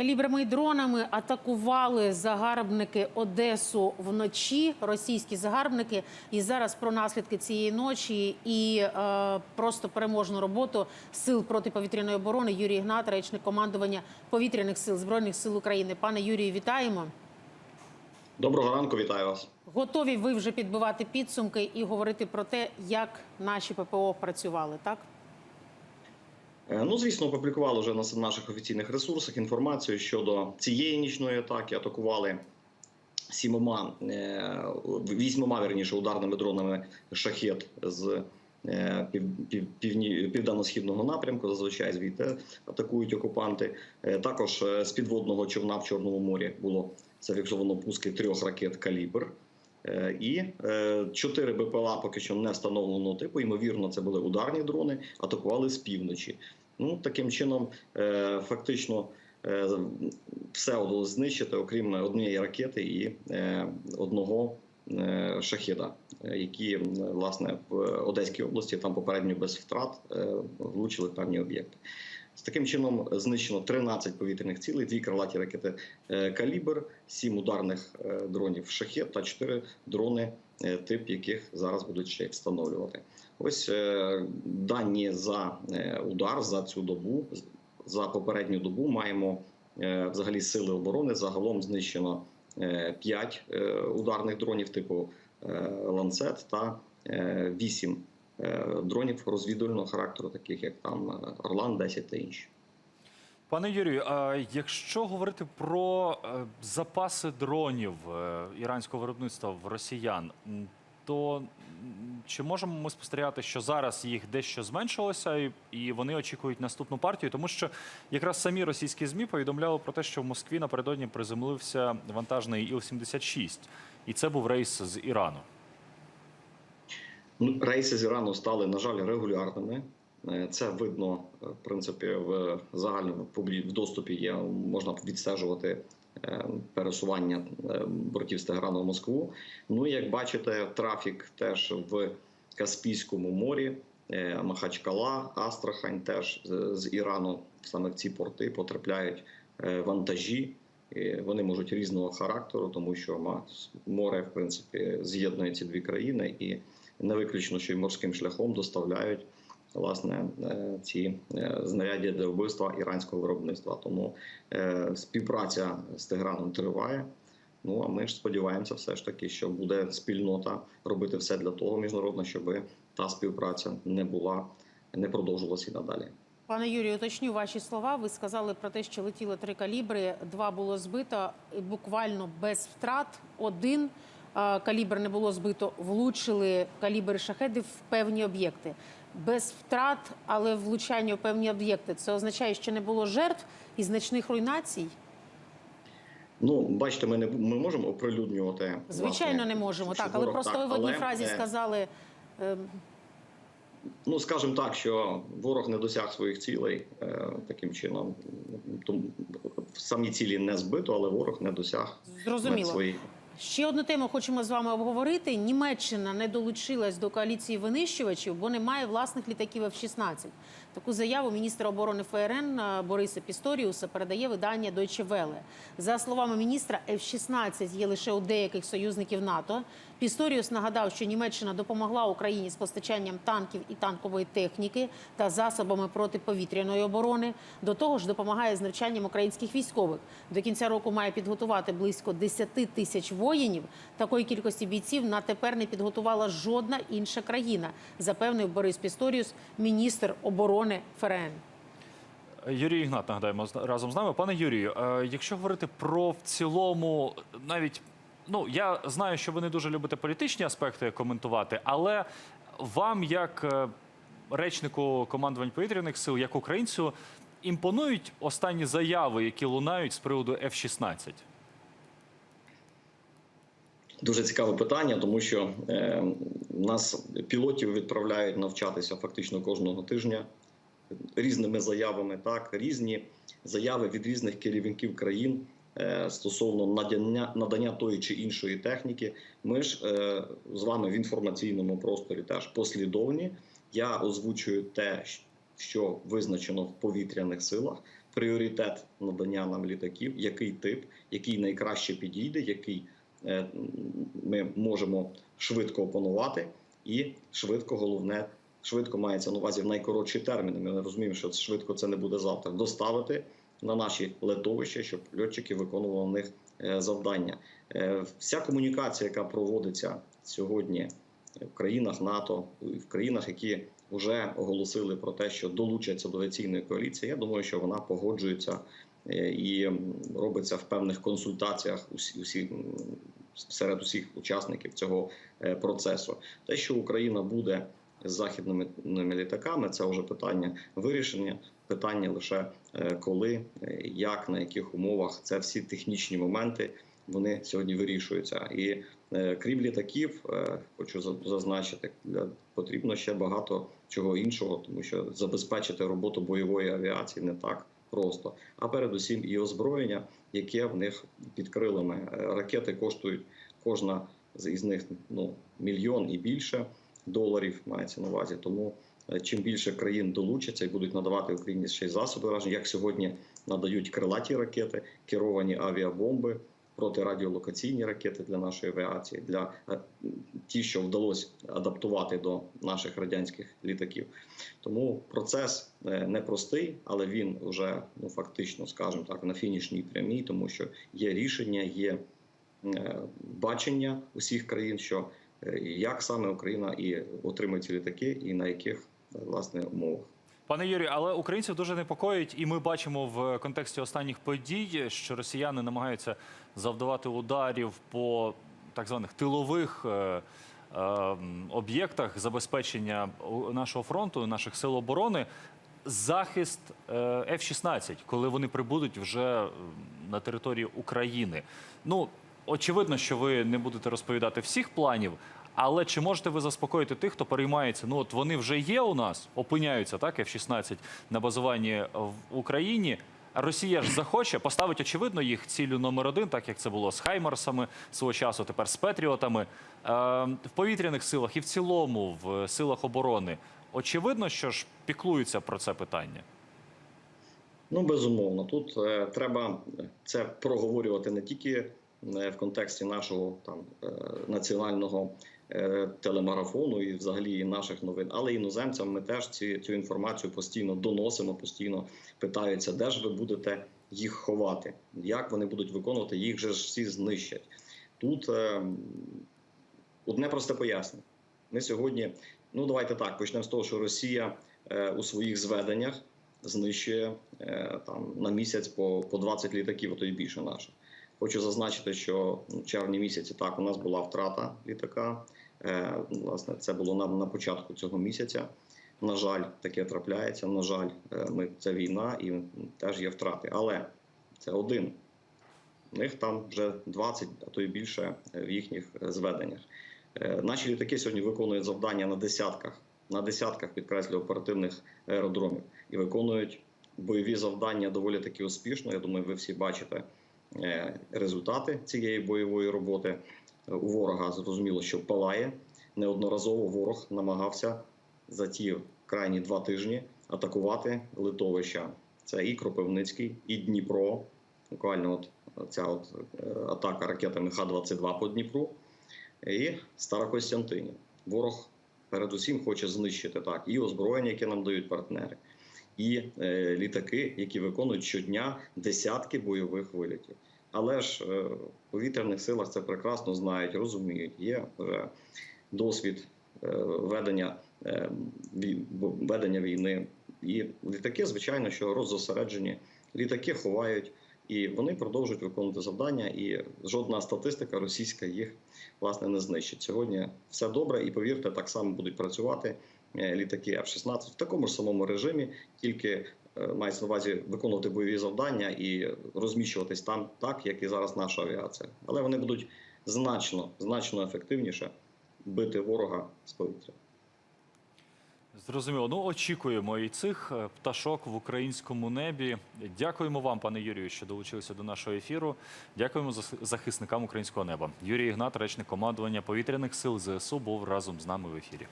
Калібрами і дронами атакували загарбники Одесу вночі. Російські загарбники. І зараз про наслідки цієї ночі і е, просто переможну роботу сил протиповітряної оборони Юрій Ігнат, речник командування повітряних сил збройних сил України. Пане Юрію, вітаємо. Доброго ранку, вітаю вас. Готові ви вже підбивати підсумки і говорити про те, як наші ППО працювали, так? Е, Ну, звісно, опублікували вже на наших офіційних ресурсах інформацію щодо цієї нічної атаки. Атакували сімома е, вісьмома верніше ударними дронами шахет з е, південно-східного напрямку. Зазвичай звідти атакують окупанти. Також з підводного човна в Чорному морі було зафіксовано пуски трьох ракет калібр. Е, І е, чотири БПЛА поки що не встановленого типу. Ймовірно, це були ударні дрони, атакували з півночі. Ну таким чином, е, фактично, все вдалося знищити, окрім однієї ракети і одного шахіда, які власне в Одеській області там попередньо без втрат влучили певні об'єкти. З таким чином знищено 13 повітряних цілей, дві крилаті ракети е, калібр, сім ударних е, дронів шахет та чотири дрони, е, тип яких зараз будуть ще встановлювати. Ось дані за удар за цю добу, за попередню добу маємо взагалі сили оборони. Загалом знищено 5 ударних дронів типу ланцет та 8 дронів розвідувального характеру, таких як там е, Орлан 10 та інші. Пане Юрію, а якщо говорити про е, запаси дронів е, іранського виробництва в росіян, то чи можемо ми спостерігати, що зараз їх дещо зменшилося, і, вони очікують наступну партію? Тому що якраз самі російські змі повідомляли про те, що в Москві напередодні приземлився вантажний Іл-76, і це був рейс з Ірану. Ну, рейси з Ірану стали, на жаль, регулярними. Е, Це видно, е, в принципі, в загальному в доступі є можна відстежувати е, пересування бортів з Теграну в Москву. Ну і як бачите, трафік теж в Каспійському морі, Махачкала, Астрахань теж з- Ірану саме в ці порти потрапляють вантажі. Вони можуть різного характеру, тому що море, в принципі, з'єднує ці дві країни і не виключно, що й морським шляхом доставляють власне е, ці е, знаряддя для вбивства іранського виробництва. Тому е, співпраця з Теграном триває. Ну а ми ж сподіваємося, все ж таки, що буде спільнота робити все для того міжнародно, щоб та співпраця не була, не продовжувалася і надалі. Пане Юрію, уточню ваші слова. Ви сказали про те, що летіло три калібри, два було збито і буквально без втрат. Один калібр не було збито, влучили калібри шахедів в певні об'єкти. Без втрат, але влучання в певні об'єкти. Це означає, що не було жертв і значних руйнацій. Ну, бачите, ми не ми можемо оприлюднювати. Звичайно, власне, не можемо. Так, але просто так, ви в одній але, фразі е, сказали. е, Ну, скажімо так, що ворог не досяг своїх цілей е, таким чином. Тому самі цілі не збито, але ворог не досяг Зрозуміло. своїх. Ще одну тему хочемо з вами обговорити. Німеччина не долучилась до коаліції винищувачів, бо немає власних літаків F-16. Таку заяву міністра оборони ФРН е, Бориса Пісторіуса передає видання Deutsche Welle. За словами міністра, F-16 є лише у деяких союзників НАТО. Пісторіус нагадав, що Німеччина допомогла Україні з постачанням танків і танкової техніки та засобами протиповітряної оборони. До того ж, допомагає з навчанням українських військових. До кінця року має підготувати близько 10 тисяч воїнів. Такої кількості бійців на тепер не підготувала жодна інша країна, запевнив Борис Пісторіус, міністр оборони ФРН. Юрій Ігнат, нагадаємо разом з нами. Пане Юрію, е, якщо говорити про в цілому, навіть ну я знаю, що ви не дуже любите політичні аспекти коментувати, але вам, як е, речнику командувань повітряних сил, як українцю, імпонують останні заяви, які лунають з приводу F-16? Дуже цікаве питання, тому що е, нас пілотів відправляють навчатися фактично кожного тижня різними заявами. Так, різні заяви від різних керівників країн е, стосовно надання надання тої чи іншої техніки. Ми ж е, з вами в інформаційному просторі теж послідовні. Я озвучую те, що визначено в повітряних силах. пріоритет надання нам літаків, який тип, який найкраще підійде, який ми можемо швидко опанувати і швидко головне. Швидко мається на увазі в найкоротші терміни. Ми розуміємо, що швидко це не буде завтра. Доставити на наші летовища, щоб льотчики виконували на них е, завдання. Е, Вся комунікація, яка проводиться сьогодні в країнах НАТО, в країнах, які вже оголосили про те, що долучаться до авіаційної коаліції, я думаю, що вона погоджується е, і робиться в певних консультаціях усі, серед усіх учасників цього е, процесу. Те, що Україна буде з західними літаками, це вже питання вирішення. Питання лише е, коли, е, як, на яких умовах це всі технічні моменти вони сьогодні вирішуються. І е, крім літаків, е, хочу зазначити, для потрібно ще багато чого іншого, тому що забезпечити роботу бойової авіації не так просто. А передусім і озброєння, яке в них під крилами. Е, Ракети коштують кожна із них ну мільйон і більше доларів мається на увазі. Тому е, чим більше країн долучаться і будуть надавати Україні ще й засоби враження, як сьогодні надають крилаті ракети, керовані авіабомби, протирадіолокаційні ракети для нашої авіації, для е, ті, що вдалося адаптувати до наших радянських літаків. Тому процес е, непростий, але він вже ну фактично, скажімо так, на фінішній прямій, тому що є рішення, є е, бачення усіх країн, що як саме Україна і отримує ці літаки, і на яких власне умовах. Пане Юрію, але українців дуже непокоїть, і ми бачимо в контексті останніх подій, що росіяни намагаються завдавати ударів по так званих тилових е, е, об'єктах забезпечення нашого фронту, наших сил оборони. Захист е, F-16, коли вони прибудуть вже на територію України. Ну очевидно, що ви не будете розповідати всіх планів. Але чи можете ви заспокоїти тих, хто переймається? Ну от вони вже є у нас, опиняються так, F-16 на базуванні в Україні. Росія ж захоче поставить очевидно їх цілю номер один, так як це було з Хаймарсами свого часу, тепер з Петріотами е, в повітряних силах і в цілому в силах оборони. Очевидно, що ж піклуються про це питання. Ну, безумовно, тут е, треба це проговорювати не тільки е, в контексті нашого там е, національного телемарафону і взагалі і наших новин, але іноземцям ми теж ці, цю інформацію постійно доносимо, постійно питаються, де ж ви будете їх ховати, як вони будуть виконувати, їх же ж всі знищать. Тут е, одне просте пояснення. Ми сьогодні, ну давайте так, почнемо з того, що Росія е, у своїх зведеннях знищує е, там на місяць по, по 20 літаків, а то й більше наших. Хочу зазначити, що в червні місяці так у нас була втрата літака. Е, власне, це було на, на початку цього місяця. На жаль, таке трапляється. На жаль, е, ми це війна і теж є втрати. Але це один. У них там вже 20, а то й більше е, в їхніх зведеннях. Наші літаки сьогодні виконують завдання на десятках, на десятках підкреслю оперативних аеродромів і виконують бойові завдання доволі таки успішно. Я думаю, ви всі бачите результати цієї бойової роботи. У ворога зрозуміло, що палає. Неодноразово ворог намагався за ті крайні два тижні атакувати литовища. Це і Кропивницький, і Дніпро. Буквально от ця от е, атака ракетами Х-22 по Дніпру і Старокостянтинів. Ворог передусім хоче знищити так і озброєння, яке нам дають партнери, і е, літаки, які виконують щодня десятки бойових вилітів. Але ж е, в повітряних силах це прекрасно знають, розуміють. Є вже досвід е, ведення, е, ведення війни. І літаки, звичайно, що роззосереджені, літаки ховають. І вони продовжують виконувати завдання, і жодна статистика російська їх власне не знищить. Сьогодні все добре, і повірте, так само будуть працювати літаки F-16 в такому ж самому режимі, тільки мається на увазі виконувати бойові завдання і розміщуватись там так, як і зараз наша авіація. Але вони будуть значно значно ефективніше бити ворога з повітря. Зрозуміло. Ну очікуємо і цих е, пташок в українському небі. Дякуємо вам, пане Юрію, що долучилися до нашого ефіру. Дякуємо захисникам українського неба. Юрій Ігнат, речник командування повітряних сил ЗСУ, був разом з нами в ефірі.